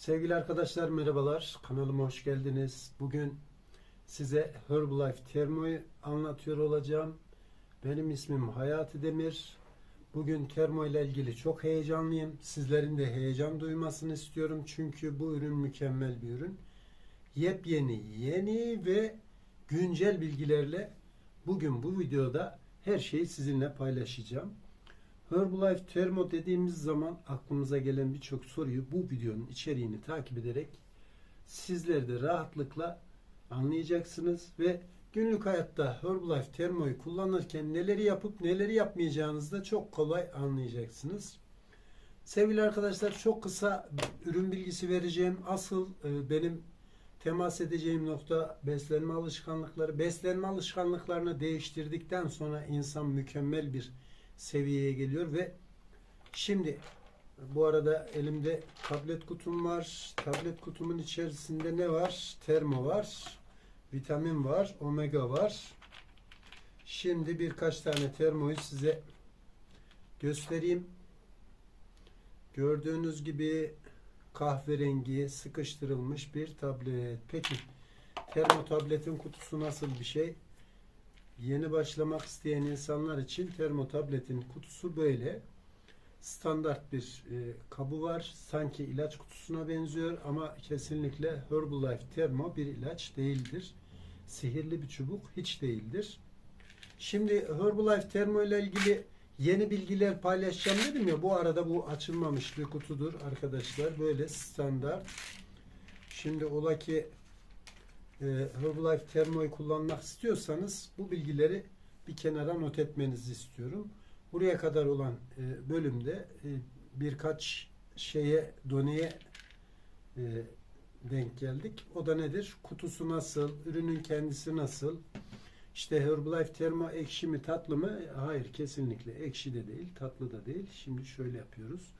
Sevgili arkadaşlar merhabalar. Kanalıma hoş geldiniz. Bugün size Herbalife Termo'yu anlatıyor olacağım. Benim ismim Hayati Demir. Bugün termo ile ilgili çok heyecanlıyım. Sizlerin de heyecan duymasını istiyorum. Çünkü bu ürün mükemmel bir ürün. Yepyeni, yeni ve güncel bilgilerle bugün bu videoda her şeyi sizinle paylaşacağım. Herbalife Thermo dediğimiz zaman aklımıza gelen birçok soruyu bu videonun içeriğini takip ederek sizler de rahatlıkla anlayacaksınız ve günlük hayatta Herbalife Thermo'yu kullanırken neleri yapıp neleri yapmayacağınızı da çok kolay anlayacaksınız. Sevgili arkadaşlar çok kısa ürün bilgisi vereceğim. Asıl e, benim temas edeceğim nokta beslenme alışkanlıkları. Beslenme alışkanlıklarını değiştirdikten sonra insan mükemmel bir seviyeye geliyor ve şimdi bu arada elimde tablet kutum var. Tablet kutumun içerisinde ne var? Termo var. Vitamin var. Omega var. Şimdi birkaç tane termoyu size göstereyim. Gördüğünüz gibi kahverengi sıkıştırılmış bir tablet. Peki termo tabletin kutusu nasıl bir şey? Yeni başlamak isteyen insanlar için termo tabletin kutusu böyle. Standart bir e, kabı var. Sanki ilaç kutusuna benziyor ama kesinlikle Herbalife Termo bir ilaç değildir. Sihirli bir çubuk hiç değildir. Şimdi Herbalife Termo ile ilgili yeni bilgiler paylaşacağım dedim ya. Bu arada bu açılmamış bir kutudur arkadaşlar. Böyle standart. Şimdi ola ki Herbalife Termo'yu kullanmak istiyorsanız bu bilgileri bir kenara not etmenizi istiyorum. Buraya kadar olan e, bölümde e, birkaç şeye, doneye e, denk geldik. O da nedir? Kutusu nasıl? Ürünün kendisi nasıl? İşte Herbalife Termo ekşi mi tatlı mı? Hayır kesinlikle ekşi de değil, tatlı da değil. Şimdi şöyle yapıyoruz.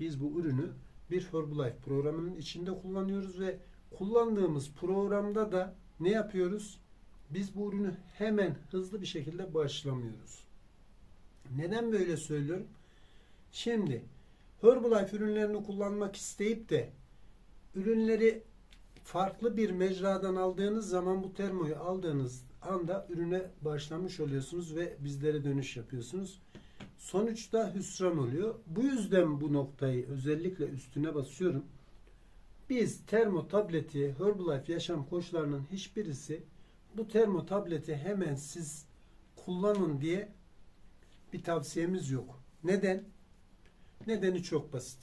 Biz bu ürünü bir Herbalife programının içinde kullanıyoruz ve kullandığımız programda da ne yapıyoruz? Biz bu ürünü hemen hızlı bir şekilde başlamıyoruz. Neden böyle söylüyorum? Şimdi Herbalife ürünlerini kullanmak isteyip de ürünleri farklı bir mecradan aldığınız zaman bu termoyu aldığınız anda ürüne başlamış oluyorsunuz ve bizlere dönüş yapıyorsunuz. Sonuçta hüsran oluyor. Bu yüzden bu noktayı özellikle üstüne basıyorum. Biz termo tableti Herbalife yaşam koçlarının hiçbirisi bu termo tableti hemen siz kullanın diye bir tavsiyemiz yok. Neden? Nedeni çok basit.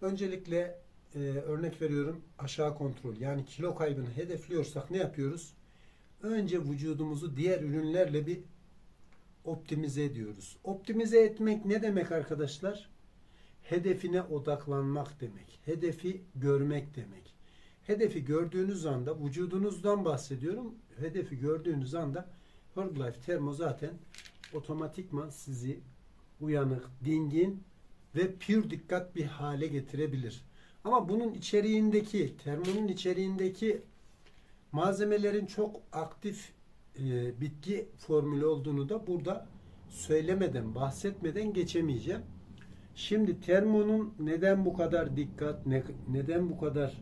Öncelikle e, örnek veriyorum aşağı kontrol yani kilo kaybını hedefliyorsak ne yapıyoruz? Önce vücudumuzu diğer ürünlerle bir optimize ediyoruz. Optimize etmek ne demek arkadaşlar? Hedefine odaklanmak demek. Hedefi görmek demek. Hedefi gördüğünüz anda vücudunuzdan bahsediyorum. Hedefi gördüğünüz anda Herbalife Termo zaten otomatikman sizi uyanık, dingin ve pür dikkat bir hale getirebilir. Ama bunun içeriğindeki, termonun içeriğindeki malzemelerin çok aktif e, bitki formülü olduğunu da burada söylemeden, bahsetmeden geçemeyeceğim. Şimdi termonun neden bu kadar dikkat, ne, neden bu kadar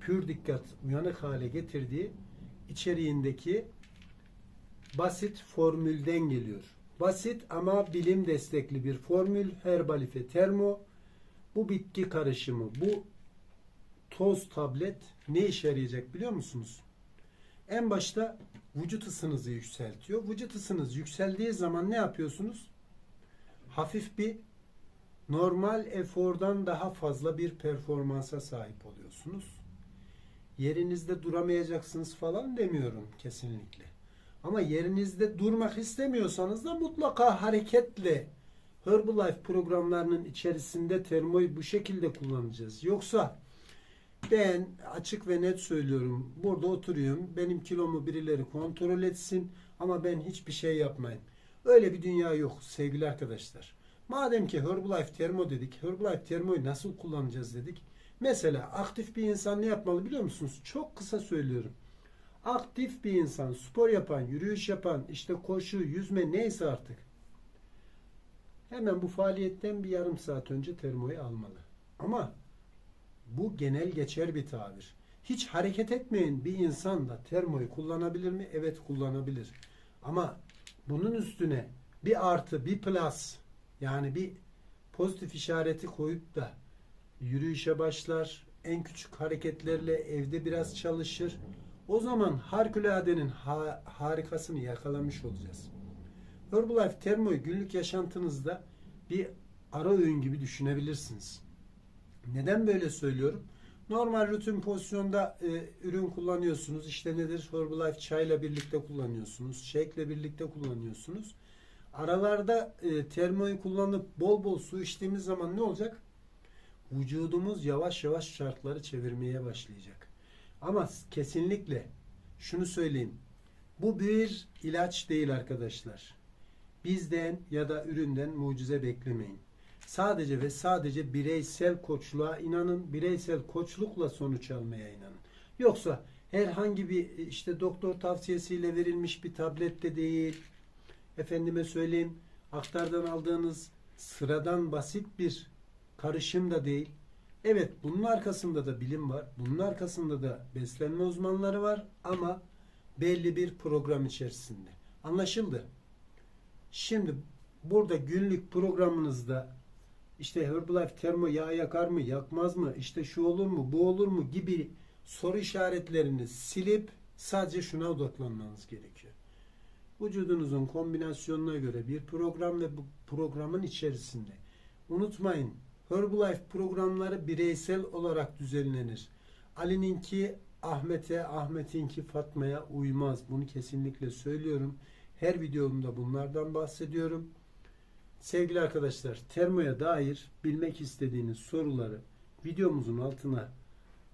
pür dikkat, uyanık hale getirdiği içeriğindeki basit formülden geliyor. Basit ama bilim destekli bir formül Herbalife Termo. Bu bitki karışımı, bu toz tablet ne işe yarayacak biliyor musunuz? En başta vücut ısınızı yükseltiyor. Vücut ısınız yükseldiği zaman ne yapıyorsunuz? Hafif bir normal efordan daha fazla bir performansa sahip oluyorsunuz. Yerinizde duramayacaksınız falan demiyorum kesinlikle. Ama yerinizde durmak istemiyorsanız da mutlaka hareketle Herbalife programlarının içerisinde termoyu bu şekilde kullanacağız. Yoksa ben açık ve net söylüyorum. Burada oturuyorum. Benim kilomu birileri kontrol etsin ama ben hiçbir şey yapmayayım. Öyle bir dünya yok sevgili arkadaşlar. Madem ki Herbalife Termo dedik, Herbalife Termo'yu nasıl kullanacağız dedik. Mesela aktif bir insan ne yapmalı biliyor musunuz? Çok kısa söylüyorum. Aktif bir insan, spor yapan, yürüyüş yapan, işte koşu, yüzme neyse artık. Hemen bu faaliyetten bir yarım saat önce termoyu almalı. Ama bu genel geçer bir tabir. Hiç hareket etmeyen bir insan da termoyu kullanabilir mi? Evet kullanabilir. Ama bunun üstüne bir artı, bir plus yani bir pozitif işareti koyup da yürüyüşe başlar, en küçük hareketlerle evde biraz çalışır. O zaman harikuladenin ha- harikasını yakalamış olacağız. Herbalife Termo'yu günlük yaşantınızda bir ara öğün gibi düşünebilirsiniz. Neden böyle söylüyorum? Normal rutin pozisyonda e, ürün kullanıyorsunuz. İşte nedir? Herbalife çayla birlikte kullanıyorsunuz. Shake'le birlikte kullanıyorsunuz. Aralarda e, termoyu kullanıp bol bol su içtiğimiz zaman ne olacak? Vücudumuz yavaş yavaş şartları çevirmeye başlayacak. Ama kesinlikle şunu söyleyeyim. Bu bir ilaç değil arkadaşlar. Bizden ya da üründen mucize beklemeyin. Sadece ve sadece bireysel koçluğa inanın, bireysel koçlukla sonuç almaya inanın. Yoksa herhangi bir işte doktor tavsiyesiyle verilmiş bir tablette değil, efendime söyleyeyim aktardan aldığınız sıradan basit bir karışım da değil. Evet bunun arkasında da bilim var. Bunun arkasında da beslenme uzmanları var ama belli bir program içerisinde. Anlaşıldı. Şimdi burada günlük programınızda işte Herbalife termo yağ yakar mı, yakmaz mı, işte şu olur mu, bu olur mu gibi soru işaretlerini silip sadece şuna odaklanmanız gerekiyor. Vücudunuzun kombinasyonuna göre bir program ve bu programın içerisinde. Unutmayın Herbalife programları bireysel olarak düzenlenir. Ali'ninki Ahmet'e, Ahmet'inki Fatma'ya uymaz. Bunu kesinlikle söylüyorum. Her videomda bunlardan bahsediyorum. Sevgili arkadaşlar, termoya dair bilmek istediğiniz soruları videomuzun altına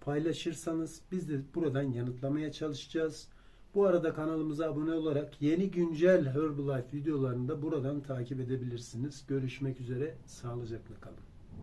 paylaşırsanız biz de buradan yanıtlamaya çalışacağız. Bu arada kanalımıza abone olarak yeni güncel Herbalife videolarını da buradan takip edebilirsiniz. Görüşmek üzere, sağlıcakla kalın.